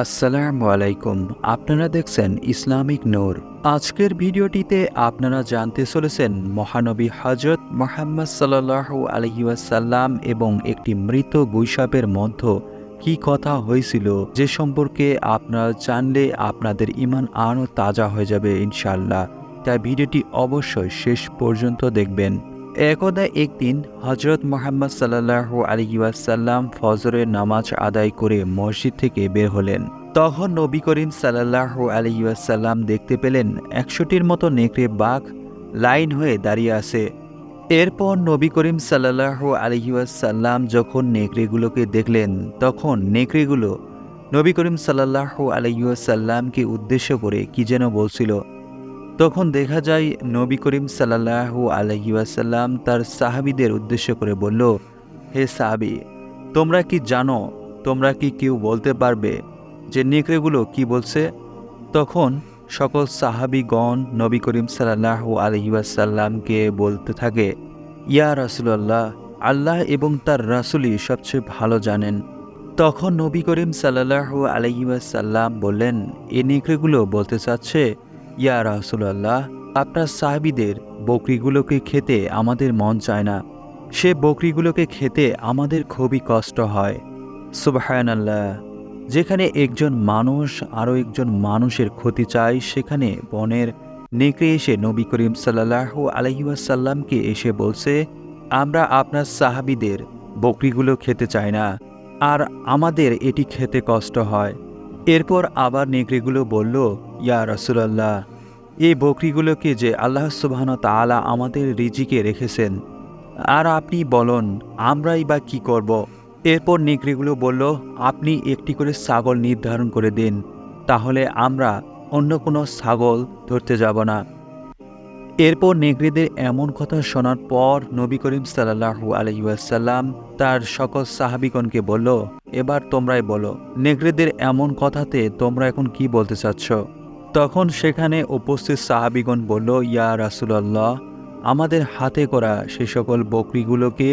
আসসালামু আলাইকুম। আপনারা দেখছেন ইসলামিক নূর। আজকের ভিডিওটিতে আপনারা জানতে চলেছেন মহানবী হজরত মোহাম্মদ সাল্লাহু আলহিউসাল্লাম এবং একটি মৃত গুইসাপের মধ্য কি কথা হয়েছিল যে সম্পর্কে আপনারা জানলে আপনাদের ইমান আরও তাজা হয়ে যাবে ইনশাল্লাহ তাই ভিডিওটি অবশ্যই শেষ পর্যন্ত দেখবেন। একদা একদিন হজরত মোহাম্মদ সাল্লাহু আলিউসাল্লাম ফজরের নামাজ আদায় করে মসজিদ থেকে বের হলেন। তখন নবী করিম সাল্লাহু আলিউসাল্লাম দেখতে পেলেন একশোটির মতো নেকড়ে বাঘ লাইন হয়ে দাঁড়িয়ে আছে। এরপর নবী করিম সাল্লাহু আলিউসাল্লাম যখন নেকড়েগুলোকে দেখলেন, তখন নেকড়েগুলো নবী করিম সাল্লাহু আলিউসাল্লামকে উদ্দেশ্য করে কি যেন বলছিল তখন দেখা যায় নবী করিম সাল্লাহু আলহিউসাল্লাম তার সাহাবিদের উদ্দেশ্য করে বলল, হে সাহাবি, তোমরা কি জানো, তোমরা কি কেউ বলতে পারবে যে নেকড়েগুলো কি বলছে? তখন সকল সাহাবিগণ নবী করিম সাল্লাহু আলহিউসাল্লামকে বলতে থাকে, ইয়া রাসুলাল্লাহ, আল্লাহ এবং তার রাসুলই সবচেয়ে ভালো জানেন। তখন নবী করিম সাল্লাহু আলহিউসাল্লাম বললেন এই নেকড়েগুলো বলতে চাচ্ছে ইয়া রাসুলাল্লাহ, আপনার সাহাবিদের বকরিগুলোকে খেতে আমাদের মন চায় না। সে বকরিগুলোকে খেতে আমাদের খুবই কষ্ট হয়। সুবাহান আল্লাহ যেখানে একজন মানুষ আরও একজন মানুষের ক্ষতি চায়, সেখানে বনের নেকড়ে এসে নবী করিম সাল্লাহু আলহিউসাল্লামকে এসে বলছে, আমরা আপনার সাহাবিদের বকরিগুলো খেতে চাই না, আর আমাদের এটি খেতে কষ্ট হয়। এরপর আবার নেকড়েগুলো বলল, ইয়া রসুলাল্লাহ, এই বকরিগুলোকে যে আল্লাহ সুবাহন তালা আমাদের রিজিকে রেখেছেন, আর আপনি বলুন, আমরাই বা কি করব। এরপর নেকড়েগুলো বলল, আপনি একটি করে ছাগল নির্ধারণ করে দিন, তাহলে আমরা অন্য কোনো ছাগল ধরতে যাব না এরপর নেকড়েদের এমন কথা শোনার পর নবী করিম সাল্লাহু আলহিউসাল্লাম তার সকল সাহাবিগণকে বলল, এবার তোমরাই বলো নেকড়েদের এমন কথাতে তোমরা এখন কি বলতে চাচ্ছ? তখন সেখানে উপস্থিত সাহাবিগণ বলল, ইয়া রাসুলাল্লাহ, আমাদের হাতে করা সে সকল বকরিগুলোকে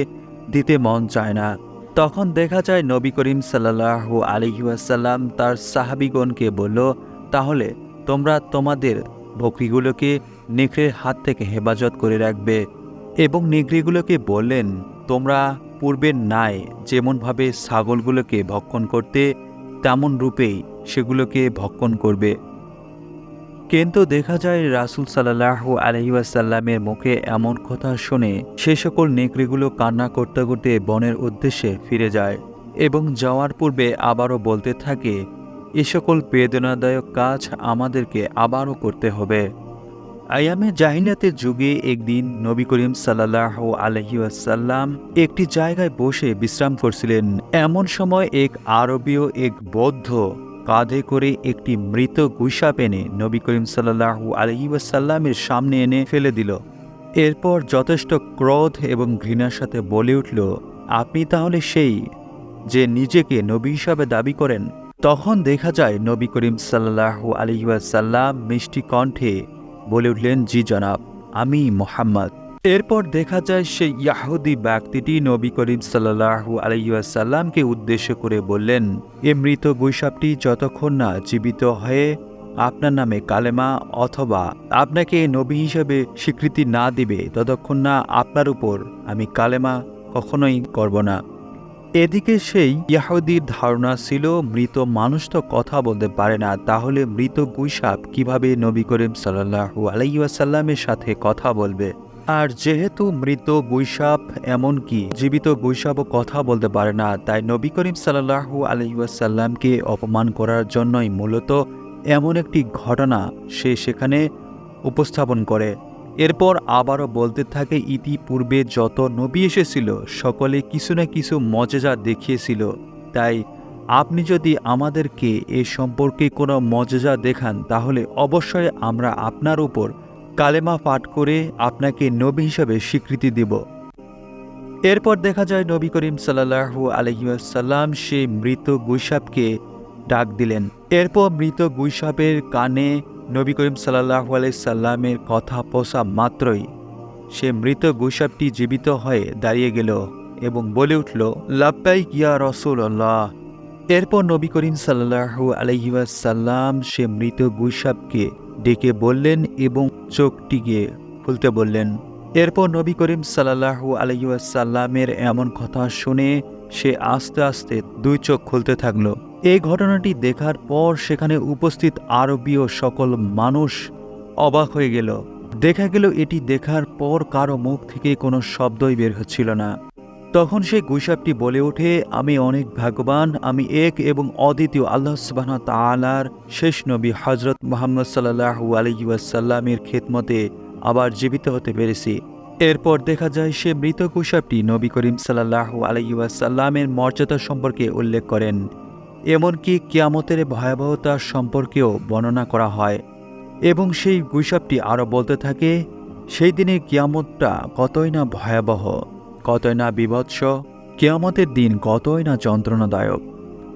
দিতে মন চায় না। তখন দেখা যায় নবী করিম সাল্লাহু আলহিউসাল্লাম তার সাহাবিগণকে বলল, তাহলে তোমরা তোমাদের বকরিগুলোকে নেকড়ের হাত থেকে হেফাজত করে রাখবে এবং নেকড়েগুলোকে বললেন, তোমরা পূর্বের নাই যেমনভাবে ছাগলগুলোকে ভক্ষণ করতে, তেমন রূপেই সেগুলোকে ভক্ষণ করবে। কিন্তু দেখা যায় রাসুল সাল্লাহ আলহিউসাল্লামের মুখে এমন কথা শুনে সে সকল নেকড়েগুলো কান্না করতে করতে বনের উদ্দেশ্যে ফিরে যায় এবং যাওয়ার পূর্বে আবারও বলতে থাকে, এ সকল বেদনাদায়ক কাজ আমাদেরকে আবারও করতে হবে। আয়ামে জাহিনাতের যুগে একদিন নবী করিম সাল্লাহ আলহিউসাল্লাম একটি জায়গায় বসে বিশ্রাম করছিলেন। এমন সময় এক আরবীয় এক বৌদ্ধ কাঁধে করে একটি মৃত গুইসাপ এনে নবী করিম সাল্লাহু আলহিউসাল্লামের সামনে এনে ফেলে দিল। এরপর যথেষ্ট ক্রোধ এবং ঘৃণার সাথে বলে উঠল, আপনি তাহলে সেই যে নিজেকে নবী হিসাবে দাবি করেন? তখন দেখা যায় নবী করিম সাল্লাহু আলহিউসাল্লাম মিষ্টি কণ্ঠে বলে উঠলেন, জি জনাব, আমি মোহাম্মদ। এরপর দেখা যায়, সেই ইয়াহুদি ব্যক্তিটি নবী করিম সাল্লাহু আলাইসাল্লামকে উদ্দেশ্য করে বললেন, এ মৃত বৈশাপটি যতক্ষণ না জীবিত হয়ে আপনার নামে কালেমা অথবা আপনাকে নবী হিসেবে স্বীকৃতি না দিবে, ততক্ষণ না আপনার উপর আমি কালেমা কখনোই করব না। এদিকে সেই ইয়াহুদির ধারণা ছিল, মৃত মানুষ তো কথা বলতে পারে না, তাহলে মৃত গুইসাপ কীভাবে নবী করিম সাল্লাহু আলাইসাল্লামের সাথে কথা বলবে? আর যেহেতু মৃত বৈশাপ এমনকি জীবিত বৈশাপও কথা বলতে পারে না, তাই নবী করিম সাল্লাহু আলহিউসাল্লামকে অপমান করার জন্যই মূলত এমন একটি ঘটনা সে সেখানে উপস্থাপন করে। এরপর আবারও বলতে থাকে ইতিপূর্বে যত নবী এসেছিল, সকলে কিছু না কিছু মজেজা দেখিয়েছিল। তাই আপনি যদি আমাদেরকে এ সম্পর্কে কোনো মজেজা দেখান, তাহলে অবশ্যই আমরা আপনার উপর কালেমা পাঠ করে আপনাকে নবী হিসাবে স্বীকৃতি দিব। এরপর দেখা যায় নবী করিম সাল্লাহু আলহিউসাল্লাম সেই মৃত গুইসাপকে ডাক দিলেন। এরপর মৃত গুইসাপের কানে নবী করিম সাল্লাহু আলাইসাল্লামের কথা পোষা মাত্রই সে মৃত গুইসাপটি জীবিত হয়ে দাঁড়িয়ে গেল এবং বলে উঠল কিয়া রসুল আল্লাহ এরপর নবী করিম সাল্লাহু আলহিউসাল্লাম সে মৃত গুইসাবকে ডেকে বললেন এবং চোখটিকে খুলতে বললেন। এরপর নবী করিম সাল্লাহু আলহিউসাল্লামের এমন কথা শুনে সে আস্তে আস্তে দুই চোখ খুলতে থাকল। এই ঘটনাটি দেখার পর সেখানে উপস্থিত আরবীয় সকল মানুষ অবাক হয়ে গেল। দেখা গেল এটি দেখার পর কারও মুখ থেকে কোনো শব্দই বের হচ্ছিল না। তখন সেই গুইসাবটি বলে ওঠে, আমি অনেক ভাগ্যবান, আমি এক এবং অদ্বিতীয় আল্লাহ সুবাহ তালার শেষ নবী হজরত মোহাম্মদ সাল্লাহু আলহিউসাল্লামের খেদমতে আবার জীবিত হতে পেরেছি। এরপর দেখা যায় সে মৃত কুসাবটি নবী করিম সাল্লাহু আলহিউসাল্লামের মর্যাদা সম্পর্কে উল্লেখ করেন। এমনকি কিয়ামতের ভয়াবহতা সম্পর্কেও বর্ণনা করা হয়। এবং সেই গুইসাবটি আরও বলতে থাকে, সেই দিনে কিয়ামতটা কতই না ভয়াবহ, কতই না বিভৎস, কিয়ামতের দিন কতই না যন্ত্রণাদায়ক।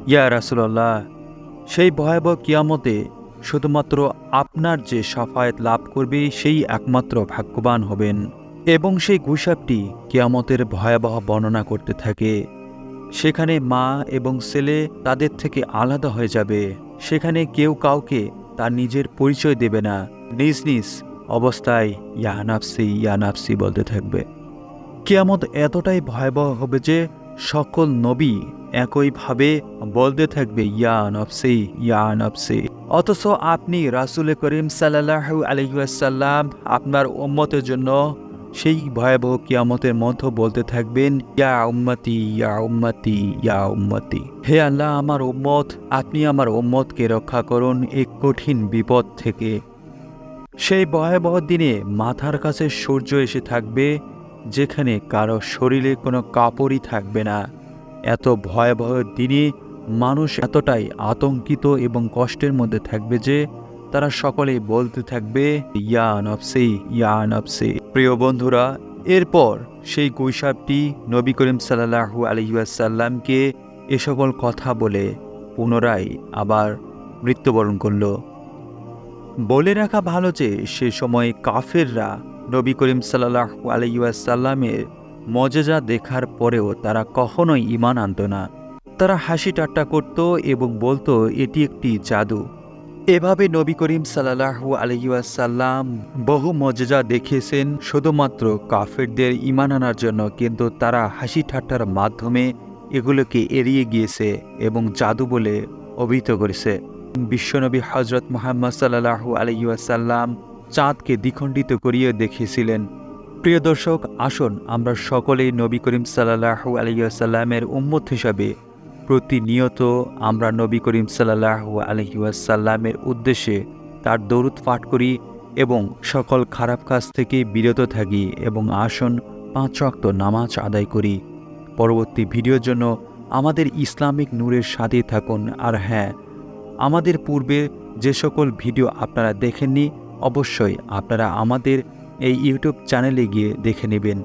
ইয়া রাসুল্লাহ সেই ভয়াবহ কিয়ামতে শুধুমাত্র আপনার যে সাফায়েত লাভ করবে, সেই একমাত্র ভাগ্যবান হবেন। এবং সেই গুসাবটি কিয়ামতের ভয়াবহ বর্ণনা করতে থাকে। সেখানে মা এবং ছেলে তাদের থেকে আলাদা হয়ে যাবে। সেখানে কেউ কাউকে তার নিজের পরিচয় দেবে না। নিজ নিজ অবস্থায় ইয়ানাফসি ইয়ানাফসি বলতে থাকবে। কিয়ামত এতটাই ভয়াবহ হবে যে সকল নবী একইভাবে বলতে থাকবে, ইয়া নফসি ইয়া নফসি। অথচ আপনি রাসুল করিম সাল্লাহু আলহিউসাল্লাম আপনার উম্মতের জন্য সেই ভয়াবহ কিয়ামতের মধ্যে বলতে থাকবেন, ইয়া উম্মতি ইয়া উম্মতি ইয়া উম্মতি। হে আল্লাহ, আমার উম্মত, আপনি আমার উম্মতকে রক্ষা করুন এই কঠিন বিপদ থেকে। সেই ভয়াবহ দিনে মাথার কাছে সূর্য এসে থাকবে, যেখানে কারও শরীরে কোনো কাপড়ই থাকবে না। এত ভয়াবহ দিনে মানুষ এতটাই আতঙ্কিত এবং কষ্টের মধ্যে থাকবে যে তারা সকলেই বলতে থাকবে, ইয়া নফসি ইয়া নফসি। প্রিয় বন্ধুরা, এরপর সেই কৈশাবটি নবী করিম সাল্লাহু আলহিউসাল্লামকে এ সকল কথা বলে পুনরায় আবার মৃত্যুবরণ করল। বলে রাখা ভালো যে, সে সময় কাফেররা নবী করিম সাল্লাহ আলাইসাল্লামের মজেজা দেখার পরেও তারা কখনোই ইমান আনত না। তারা হাসি ঠাট্টা করত এবং বলতো, এটি একটি জাদু। এভাবে নবী করিম সাল্লাহু আলহিউসাল্লাম বহু মজেজা দেখিয়েছেন, শুধুমাত্র কাফেরদের ইমান আনার জন্য, কিন্তু তারা হাসি ঠাট্টার মাধ্যমে এগুলোকে এড়িয়ে গিয়েছে এবং জাদু বলে অভিহিত করেছে। বিশ্বনবী হজরত মোহাম্মদ সাল্লাহু আলহিউসাল্লাম চাঁদকে দ্বিখণ্ডিত করিয়ে দেখিয়েছিলেন। প্রিয় দর্শক, আসুন আমরা সকলেই নবী করিম সাল্লাহু আলহিউসাল্লামের উম্মত হিসাবে প্রতিনিয়ত আমরা নবী করিম সাল্লাহু আলহিউসাল্লামের উদ্দেশ্যে তার দরুদ পাঠ করি এবং সকল খারাপ কাজ থেকে বিরত থাকি এবং আসন পাঁচ অক্ত নামাজ আদায় করি। পরবর্তী ভিডিওর জন্য আমাদের ইসলামিক নূরের সাথে থাকুন আর হ্যাঁ আমাদের পূর্বে যে সকল ভিডিও আপনারা দেখেননি, অবশ্যই আপনারা আমাদের এই ইউটিউব চ্যানেলে গিয়ে দেখে নেবেন।